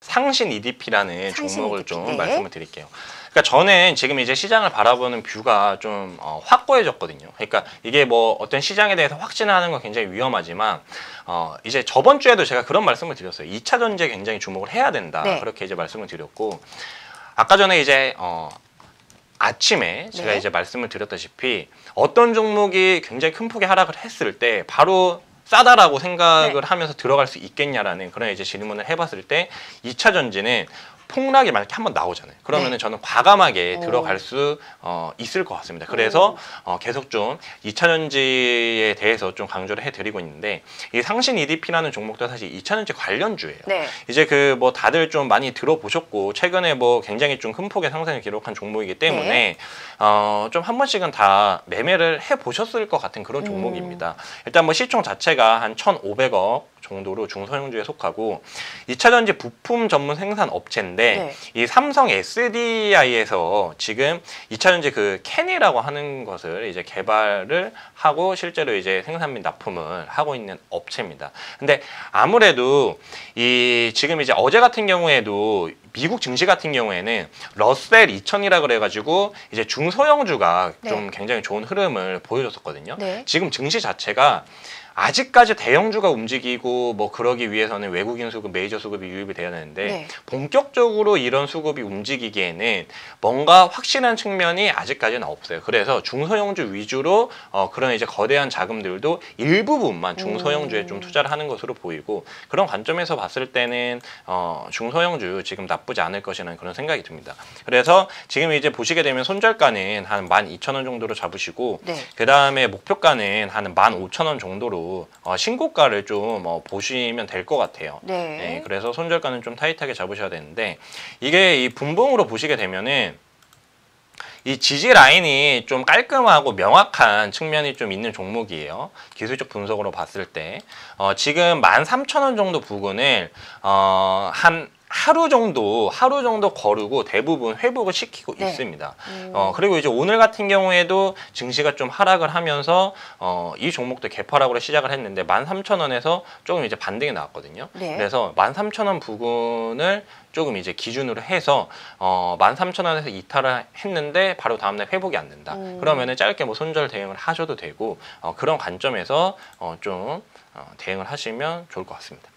상신 EDP라는 상신 종목을 EDP, 좀 네. 말씀을 드릴게요. 그러니까 저는 지금 이제 시장을 바라보는 뷰가 좀 어, 확고해졌거든요. 그러니까 이게 뭐 어떤 시장에 대해서 확신하는 건 굉장히 위험하지만 어, 이제 저번 주에도 제가 그런 말씀을 드렸어요. 2차 전지에 굉장히 주목을 해야 된다. 네. 그렇게 이제 말씀을 드렸고 아까 전에 이제 어, 아침에 제가 네. 이제 말씀을 드렸다시피 어떤 종목이 굉장히 큰 폭의 하락을 했을 때 바로 싸다라고 생각을 네. 하면서 들어갈 수 있겠냐라는 그런 이제 질문을 해봤을 때 2차 전지는 폭락이 만약에 한번 나오잖아요. 그러면은 네. 저는 과감하게 오. 들어갈 수 어, 있을 것 같습니다. 그래서 어, 계속 좀 2차 전지에 대해서 좀 강조를 해드리고 있는데 이 상신 EDP라는 종목도 사실 2차 전지 관련주예요. 네. 이제 그 뭐 다들 좀 많이 들어보셨고 최근에 뭐 굉장히 좀 큰 폭의 상승을 기록한 종목이기 때문에 네. 어 좀 한 번씩은 다 매매를 해 보셨을 것 같은 그런 음. 종목입니다. 일단 뭐 시총 자체가 한 1,500억 정도로 중소형주에 속하고 2차 전지 부품 전문 생산 업체인데 네. 이 삼성 SDI에서 지금 2차 전지 그 캔이라고 하는 것을 이제 개발을 하고 실제로 이제 생산 및 납품을 하고 있는 업체입니다. 근데 아무래도 이 지금 이제 어제 같은 경우에도 미국 증시 같은 경우에는 러셀 2000이라 그래가지고 이제 중소형주가 네. 좀 굉장히 좋은 흐름을 보여줬었거든요. 네. 지금 증시 자체가 아직까지 대형주가 움직이고 뭐 그러기 위해서는 외국인 수급, 메이저 수급이 유입이 돼야 되는데 네. 본격적으로 이런 수급이 움직이기에는 뭔가 확실한 측면이 아직까지는 없어요. 그래서 중소형주 위주로 어, 그런 이제 거대한 자금들도 일부분만 중소형주에 음. 좀 투자를 하는 것으로 보이고 그런 관점에서 봤을 때는 어, 중소형주 지금 나 쁘지 않을 것이라는 그런 생각이 듭니다. 그래서 지금 이제 보시게 되면 손절가는 한 12,000원 정도로 잡으시고 네. 그 다음에 목표가는 한 15,000원 정도로 어, 신고가를 좀 어, 보시면 될 것 같아요. 네. 네, 그래서 손절가는 좀 타이트하게 잡으셔야 되는데 이게 이 분봉으로 보시게 되면은 이 지지 라인이 좀 깔끔하고 명확한 측면이 좀 있는 종목이에요. 기술적 분석으로 봤을 때 어, 지금 13,000원 정도 부근을 어, 한 하루 정도 하루 정도 거르고 대부분 회복을 시키고 네. 있습니다. 음. 어, 그리고 이제 오늘 같은 경우에도 증시가 좀 하락을 하면서 어, 이 종목도 개파락으로 시작을 했는데 13,000원에서 조금 이제 반등이 나왔거든요. 네. 그래서 13,000원 부근을 조금 이제 기준으로 해서 어, 13,000원에서 이탈을 했는데 바로 다음날 회복이 안 된다. 음. 그러면은 짧게 뭐 손절 대응을 하셔도 되고 어, 그런 관점에서 어, 좀 어, 대응을 하시면 좋을 것 같습니다.